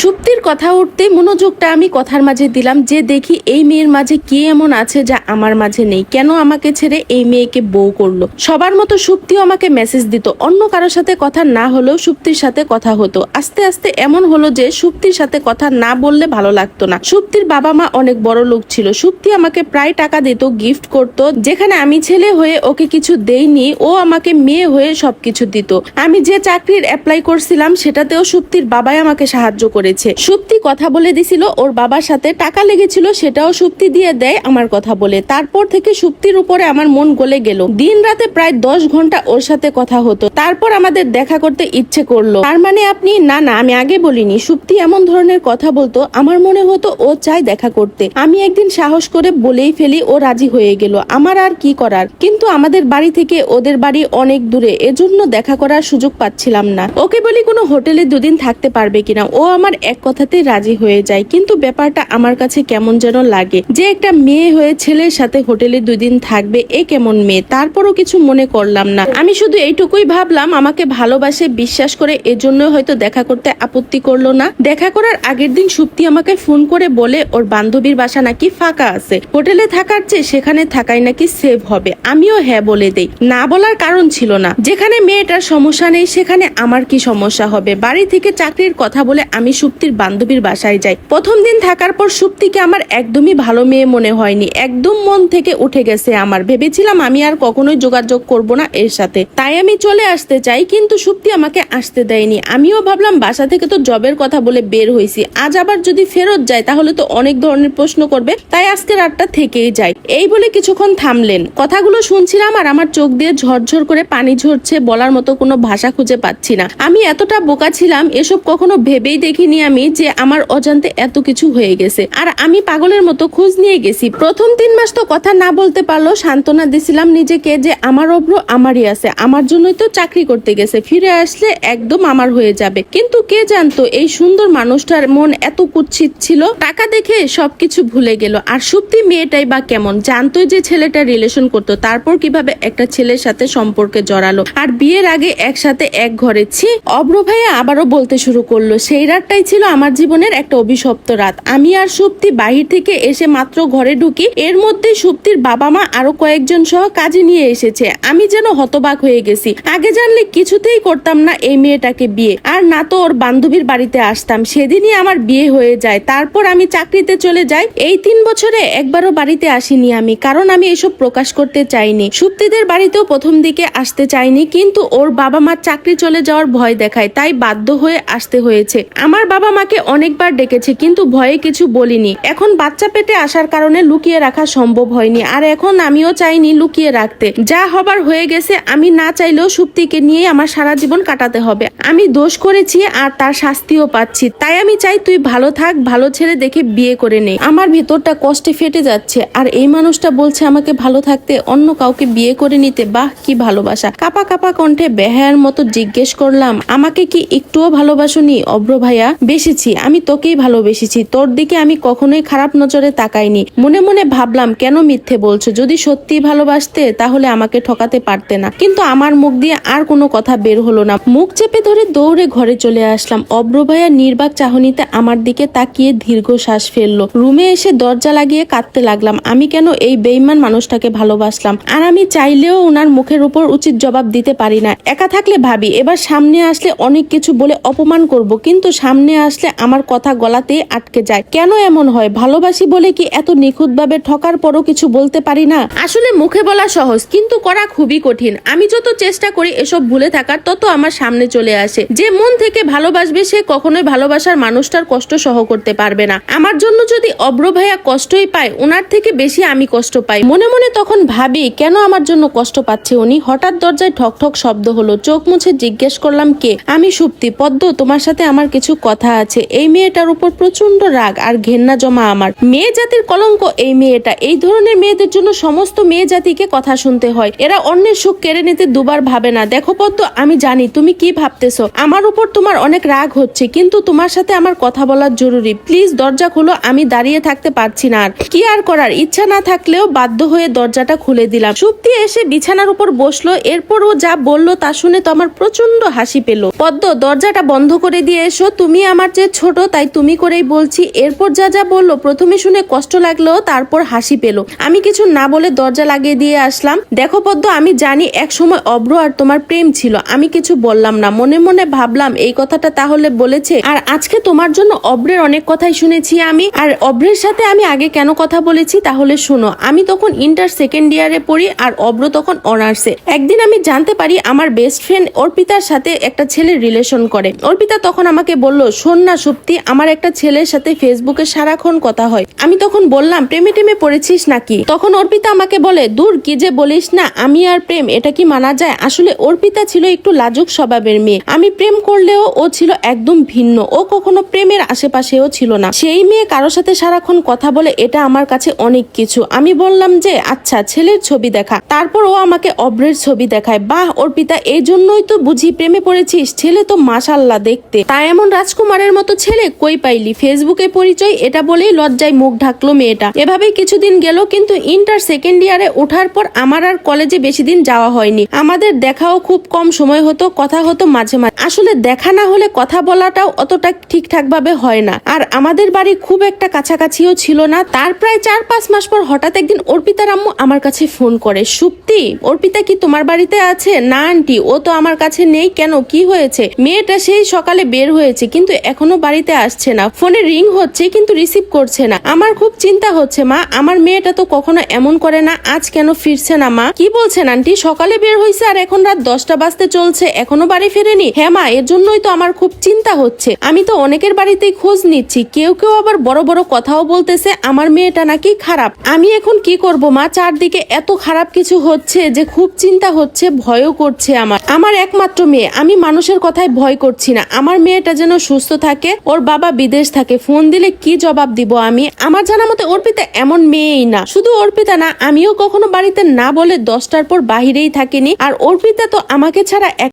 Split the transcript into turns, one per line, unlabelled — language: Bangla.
সুপ্তির কথা উঠতে মনোযোগটা আমি কথার মাঝে দিলাম যে দেখি এই মেয়ের মাঝে কি এমন আছে যা আমার মাঝে নেই। কেন আমাকে ছেড়ে এই মেয়েকে বউ করল? সবার মতো সুপ্তিও আমাকে মেসেজ দিত। অন্য কারোর সাথে কথা না হলেও সুপ্তির সাথে কথা হতো। আস্তে আস্তে এমন হলো যে সুপ্তির সাথে কথা না বললে ভালো লাগতো না। সুপ্তির বাবা মা অনেক বড় লোক ছিল। সুপ্তি আমাকে প্রায় টাকা দিত গিফট করত। যেখানে আমি ছেলে হয়ে ওকে কিছু দেইনি, ও আমাকে মেয়ে হয়ে সবকিছু দিত। আমি যে চাকরির অ্যাপ্লাই করছিলাম, সেটাতেও সুপ্তির বাবাই আমাকে সাহায্য করেছে। সুপ্তি কথা বলে দিছিল, ওর বাবার সাথে টাকা লেগেছিল, সেটাও সুপ্তি দিয়ে দেয় আমার কথা বলে। তারপর থেকে সুপ্তির উপরে আমার মন গলে গেল। দিন রাতে প্রায় দশ ঘণ্টা ওর সাথে কথা হতো। তারপর আমাদের দেখা করতে ইচ্ছে করল। তার মানে আপনি, না না, আমি আগে বলিনি। সুপ্তি এমন ধরনের কথা বলতো, আমার মনে হতো ও চায় দেখা করতে। আমি একদিন সাহস করে বলেই ফেলি ও রাজি হয়ে গেল। আমার আর কি করার? কিন্তু আমাদের বাড়ি থেকে ওদের বাড়ি অনেক দূরে, এজন্য দেখা করার সুযোগ পাচ্ছিলাম না। ওকে বলি কোনো হোটেলে দুদিন থাকতে পারবে কিনা? ও আমার এক কথাতেই রাজি হয়ে যায়। কিন্তু ব্যাপারটা আমার কাছে কেমন যেন লাগে। যে একটা মেয়ে হয়ে ছেলের সাথে হোটেলে দুদিন থাকবে, এ কেমন মেয়ে? তারপরও কিছু মনে করলাম না। আমি শুধু এইটুকুই ভাবলাম, আমাকে ভালোবাসে, বিশ্বাস করে, এজন্য হয়তো দেখা করতে আপত্তি করল না। দেখা করার আগের দিন সুপ্তি আমাকে ফোন করে বলে, ওর বান্ধবীর বাসা নাকি ফাঁকা আছে। হোটেলে থাকার চেয়ে সেখানে থাকাই নাকি সেভ হবে। আমিও হ্যাঁ বলে দেই। না বলার কারণ ছিল না। যেখানে মেয়েটার সমস্যা নেই, সেখানে আমার কি সমস্যা হবে? বাড়ি থেকে চাকরির কথা বলে আমি সুপ্তির বান্ধবীর বাসায় যাই প্রথম দিন থাকার পর সুপ্তিকে আমার একদমই ভালো মেয়ে মনে হয়নি। একদম মন থেকে উঠে গেছে আমার। ভেবেছিলাম আমি আর কখনোই যোগাযোগ করব না এর সাথে। তাই আমি চলে আসতে চাই, কিন্তু সুপ্তি আমাকে আসতে দেয়নি। আমিও ভাবলাম বাসা থেকে তো জবের কথা বলে বের হয়েছি আজ আবার যদি ফেরত যায়, তাহলে তো অনেক ধরনের প্রশ্ন করবে। তাই আজকে রাতটা থেকেই যাই। এই বলে কিছুক্ষণ থামলেন। কথাগুলো শুনছিলাম আর আমার চোখ দিয়ে ঝরঝর করে পানি ঝরছে বলার মতো কোনো ভাষা খুঁজে পাচ্ছি না। আমি এতটা বোকা ছিলাম, এসব কখনো ভেবেই দেখিনি আমি যে আমার অজান্তে এত কিছু হয়ে গেছে। আর আমি পাগলের মতো খোঁজ নিয়ে গেছি। প্রথম তিন মাস তো কথা না বলতে পারল সান্ত্বনা দিছিলাম নিজেকে যে আমার অব্র আমারই আছে। আমার জন্যই তো চাকরি করতে গেছে। ফিরে আসলে একদম আমার হয়ে যাবে। কিন্তু কে জানতো এই সুন্দর মানুষটার মন এত কুৎসিত ছিল? টাকা দেখে সবকিছু ভুলে গেল। আর সুপ্তি মেয়েটাই বা কেমন? জানতোই যে ছেলেটা রিলেশন করতো, তারপর কীভাবে একটা ছেলের সাথে সম্পর্কে জড়ালো। আর বিয়ের আগে একসাথে এক ঘরে, ছি! অব্র ভাইয়া আবারও বলতে শুরু করল, সেই রাতটাই ছিল আমার জীবনের একটা অভিশপ্ত রাত। আমি আর সুপ্তি বাহির থেকে এসে মাত্র ঘরে ঢুকি। এর মধ্যে সুপ্তির বাবা মা আরও কয়েকজন সহ কাজে নিয়ে এসেছে। আমি যেন হতবাক হয়ে গেছি। আগে জানলে কিছুতেই করতাম না এই মেয়েটাকে বিয়ে। আর না তো ওর বান্ধবীর বাড়িতে আসতাম। সেদিনই আমার বিয়ে হয়ে যায়। তারপর আমি চাকরিতে চলে যাই। এই তিন বছরে একবারও বাড়িতে আসিনি আমি, কারণ আমি এসব প্রকাশ করতে চাইনি। সুপ্তিদের বাড়িতেও প্রথম দিকে আসতে চাইনি, কিন্তু ওর বাবা মার চাকরি চলে যাওয়ার ভয় দেখায়, তাই বাধ্য হয়ে আসতে হয়েছে। আমার বাবা মাকে অনেকবার ডেকেছে, কিন্তু ভয়ে কিছু বলিনি। এখন বাচ্চা পেটে আসার কারণে লুকিয়ে রাখা সম্ভব হয়নি, আর এখন আমিও চাইনি লুকিয়ে রাখতে। যা হবার হয়ে গেছে, আমি না চাইলেও সুপ্তিকে নিয়ে আমার সারা জীবন কাটাতে হবে। আমি দোষ করেছি আর তার শাস্তিও পাচ্ছি। তাই আমি চাই তুই ভালো থাক, ভালো ছেলে দেখে বিয়ে করে নে। আমার ভেতরটা কষ্টে ফেটে যাচ্ছে, আর এই মানুষটা বলছে আমাকে ভালো থাকতে অন্য কাউকে বিয়ে করে নিতে। বাহ, কি ভালোবাসা। কাপা কাপা কণ্ঠে বেহায়ার মতো জিজ্ঞেস করলাম, আমাকে কি একটুও ভালোবাসনি অব্র ভাইয়া? বেশিছি আমি তোকেই ভালোবেসেছি। তোর দিকে আমি কখনোই খারাপ নজরে তাকাইনি। মনে মনে ভাবলাম, কেন মিথ্যে বলছো? যদি সত্যি ভালোবাসতে, তাহলে আমাকে ঠকাতে পারতে না। কিন্তু আমার মুখ দিয়ে আর কোনো কথা বের হলো না। মুখ চেপে ধরে দৌড়ে ঘরে চলে আসলাম। অব্র ভাইয়া নির্বাক চাহনিতে আমার দিকে তাকিয়ে দীর্ঘ শ্বাস ফেলল। রুমে এসে দরজা লাগিয়ে কাঁদতে লাগলাম। আমি কেন এই বেইমান মানুষটাকে ভালোবাসলাম? আর আমি চাইলেও ওনার মুখের উপর উচিত জবাব দিতে পারি না। একা থাকলে ভাবি, এবার সামনে আসলে অনেক কিছু বলে অপমান করব। কিন্তু সামনে আসলে আমার কথা গলাতেই আটকে যায়। কেন এমন হয়? ভালোবাসি বলে কি এত নিখুঁতভাবে ঠকার পরও কিছু বলতে পারি না? আসলে মুখে বলা সহজ, কিন্তু করা খুবই কঠিন। আমি যত চেষ্টা করি এসব ভুলে থাকার, তত আমার সামনে চলে আসে। যে মন থেকে ভালোবাসবে সে কখনোই ভালোবাসার মানুষটার কষ্ট সহ করতে পারবে না। আমার জন্য যদি অব্র ভাইয়া কষ্টই পায় ওনার থেকে বেশি আমি কষ্ট পাই। মনে মনে তখন ভাবি, কেন আমার জন্য কষ্ট পাচ্ছে উনি? হঠাৎ দরজায় ঠক ঠক শব্দ হলো, চোখ মুছে জিজ্ঞেস করলাম, কে? আমি সুপ্তি, পদ্ম, তোমার সাথে আমার কিছু কথা আছে, এই মেয়েটার উপর প্রচণ্ড রাগ আর ঘেন্না জমা আমার। মেয়ে জাতির কলঙ্ক এই মেয়েটা। এই ধরনের মেয়েদের জন্য সমস্ত মেয়ে জাতিকে কথা শুনতে হয়। এরা অন্যের সুখ কেড়ে নিতে দুবার ভাবে না। দেখো পদ্ম, আমি জানি তুমি কি ভাবতেছো। আমার উপর তোমার অনেক রাগ হচ্ছে, কিন্তু তোমার সাথে আমার কথা বলার জরুরি। প্লিজ, দরজা খুলো, আমি দাঁড়িয়ে থাকতে পারছি না আর। কি আর করার? ইচ্ছা না থাকলেও বাধ্য হয়ে দরজাটা খুলে দিলাম। সুপ্তি এসে বিছানার উপর বসল, এরপর ও যা বলল তা শুনে তো আমার প্রচণ্ড হাসি পেল। পদ্ম, দরজাটা বন্ধ করে দিয়ে এসো, তুমি আমার চেয়ে ছোট, তাই তুমি করেই বলছি। এরপর যা যা বলল, প্রথমে শুনে কষ্ট লাগল, তারপর হাসি পেল। আমি কিছু না বলে দরজা লাগিয়ে দিয়ে আসলাম। দেখো পদ্ম, আমি জানি এক সময় অব্র আর তোমার প্রেম ছিল। আমি কিছু বললাম না। মনে মনে ভাবলাম, এই কথাটা তাহলে বলেছে। আর আজকে তোমার জন্য অব্রের অনেক কথাই শুনেছি আমি। আর অব্রের সাথে আমি আগে কেন কথা বলেছি, তাহলে শোনো। আমি তখন ইন্টার সেকেন্ড ইয়ারে পড়ি, আর অব্র তখন অনার্সে। একদিন আমি জানতে পারি, আমার বেস্ট ফ্রেন্ড অর্পিতার সাথে একটা ছেলের রিলেশন করে। অর্পিতা তখন আমাকে বলল শোন না সত্যি আমার একটা ছেলের সাথে ফেসবুকে সারাক্ষণ কথা হয়। আমি তখন বললাম, প্রেমে টেমে পড়েছিস নাকি? তখন অর্পিতা আমাকে বলে, দূর, কি যে বলিস না, আমি আর প্রেম, এটা কি মানা যায়? আসলে অর্পিতা ছিল একটু লাজুক স্বভাবের মেয়ে। আমি প্রেম করলেও ও ছিল একদম ভিন্ন। ও কখনো প্রেমের আশেপাশেও ছিল না। সেই মেয়ে কারোর সাথে সারাক্ষণ কথা বলে, এটা আমার কাছে অনেক কিছু। আমি বললাম যে আচ্ছা ছেলের ছবি দেখা। তারপর ও আমাকে অব্রের ছবি দেখায়। বাহ, অর্পিতা, এই জন্যই তো বুঝি প্রেমে পড়েছিস। ছেলে তো মাশাল্লাহ দেখতে। তাই এমন রাজকুমারের মতো ছেলে কই পাইলি? ফেসবুকে পরিচয়, এটা বলেই লজ্জায় মুখ ঢাকলো মেয়েটা। এভাবেই কিছুদিন গেল, কিন্তু ইন্টার সেকেন্ড ইয়ারে ওঠার পর আমার আর কলেজে বেশি দিন যাওয়া হয়নি। আমাদের দেখাও খুব কম সময় হতো, কথা হতো মাঝে মাঝে। আসলে দেখা না হলে কথা বলাটাও অতটা ঠিকঠাক ভাবে হয় না। আর আমাদের বাড়ি খুব একটা কাছাকাছিও ছিল না। তার প্রায় চার পাঁচ মাস পর হঠাৎ একদিন অর্পিতার আম্মু আমার কাছে ফোন করে, সুপ্তি, অর্পিতা কি তোমার বাড়িতে আছে? না, আন্টি, ও তো আমার কাছে নেই, কেন? কি হয়েছে? মেয়েটা সেই সকালে বের হয়েছে, কিন্তু এখনও বাড়িতে আসছে না। ফোনে রিং হচ্ছে কিন্তু রিসিভ করছে না। আমার খুব চিন্তা হচ্ছে, মা। আমার মেয়েটা তো কখনো এমন করে না, আজ কেন ফিরছে না, মা? কি বলছেন, আন্টি? সকালে বের হয়েছে আর এখন রাত দশটা বাজতে চলছে। এখনও বাড়ি ফেরেনি? হ্যাঁ মা, এর জন্যই তো আমার খুব চিন্তা হচ্ছে। আমি তো অনেকের বাড়িতেই খোঁজ নিচ্ছি। কেউ কেউ আবার বড় বড় কথাও বলতেছে, আমার মেয়েটা নাকি খারাপ। আমি এখন কি করব, মা? চারদিকে এত খারাপ কিছু হচ্ছে যে খুব চিন্তা হচ্ছে, ভয়ও করছে আমার। আমার একমাত্র মেয়ে। আমি মানুষের কথায় ভয় করছি না। আমার মেয়েটা যেন সুস্থ থাকে, ওর বাবা বিদেশ থাকে, ফোন দিলে কি জবাব দিব আমি? আমার জানা মতে অর্পিতা এমন মেয়েই না। শুধু অর্পিতা না, আমিও কখনো বাড়িতে না বলে দশটার পর বাহিরেই থাকিনি। আর অর্পিতা তো আমাকে ছাড়া এক